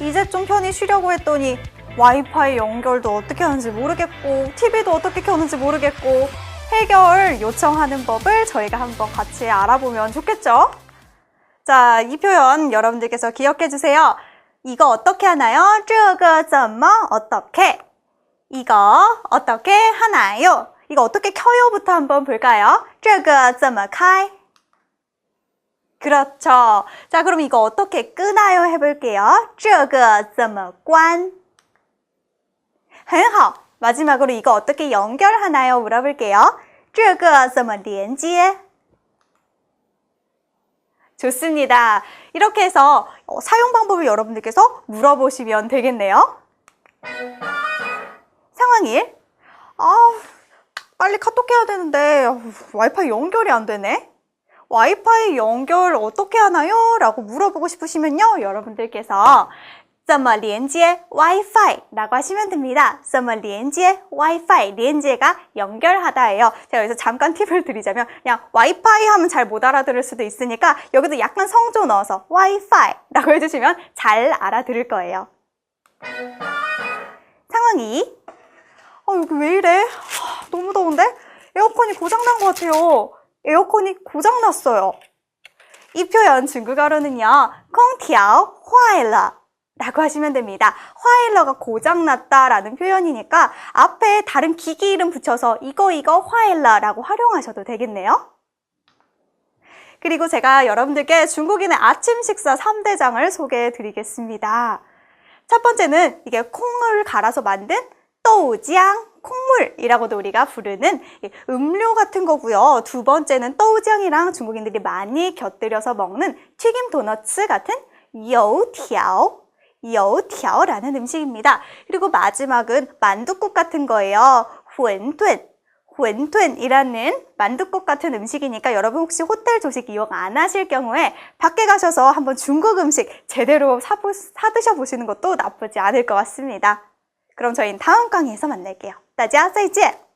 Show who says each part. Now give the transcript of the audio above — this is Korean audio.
Speaker 1: 이제 좀 편히 쉬려고 했더니 와이파이 연결도 어떻게 하는지 모르겠고 TV도 어떻게 켜는지 모르겠고 해결 요청하는 법을 저희가 한번 같이 알아보면 좋겠죠? 자, 이 표현 여러분들께서 기억해 주세요. 이거 어떻게 하나요? 这个怎么 어떻게? 이거 어떻게 하나요? 이거 어떻게 켜요부터 한번 볼까요? 这个怎么开? 그렇죠. 자, 그럼 이거 어떻게 끄나요? 해볼게요. 这个怎么关?很好. 마지막으로 이거 어떻게 연결하나요? 물어볼게요. 这个怎么连接? 좋습니다. 이렇게 해서 어, 사용 방법을 여러분들께서 물어보시면 되겠네요. 상황 1. 아, 빨리 카톡 해야 되는데 어, 와이파이 연결이 안 되네. 와이파이 연결 어떻게 하나요? 라고 물어보고 싶으시면요. 여러분들께서 썸머 리엔지의 와이파이 라고 하시면 됩니다. 썸머 리엔지의 와이파이, 리엔지가 연결하다예요. 제가 여기서 잠깐 팁을 드리자면 그냥 와이파이 하면 잘 못 알아들을 수도 있으니까 여기도 약간 성조 넣어서 와이파이 라고 해주시면 잘 알아들을 거예요. 상황 2. 아, 여기 왜 이래? 너무 더운데? 에어컨이 고장난 것 같아요. 에어컨이 고장났어요. 이 표현 중국어로는요, 콩티아오 화일러 라고 하시면 됩니다. 화일러가 고장났다 라는 표현이니까 앞에 다른 기기 이름 붙여서 이거 이거 화일러 라고 활용하셔도 되겠네요. 그리고 제가 여러분들께 중국인의 아침 식사 3대장을 소개해 드리겠습니다. 첫 번째는 이게 콩을 갈아서 만든 또우지앙 콩물이라고도 우리가 부르는 이 음료 같은 거고요. 두 번째는 또우지앙이랑 중국인들이 많이 곁들여서 먹는 튀김 도너츠 같은 여우티아오 여우티아오라는 음식입니다. 그리고 마지막은 만두국 같은 거예요. 훈툰 훈툰이라는 만두국 같은 음식이니까 여러분 혹시 호텔 조식 이용 안 하실 경우에 밖에 가셔서 한번 중국 음식 제대로 사, 사 드셔보시는 것도 나쁘지 않을 것 같습니다. 그럼 저희는 다음 강의에서 만날게요. 大家再见!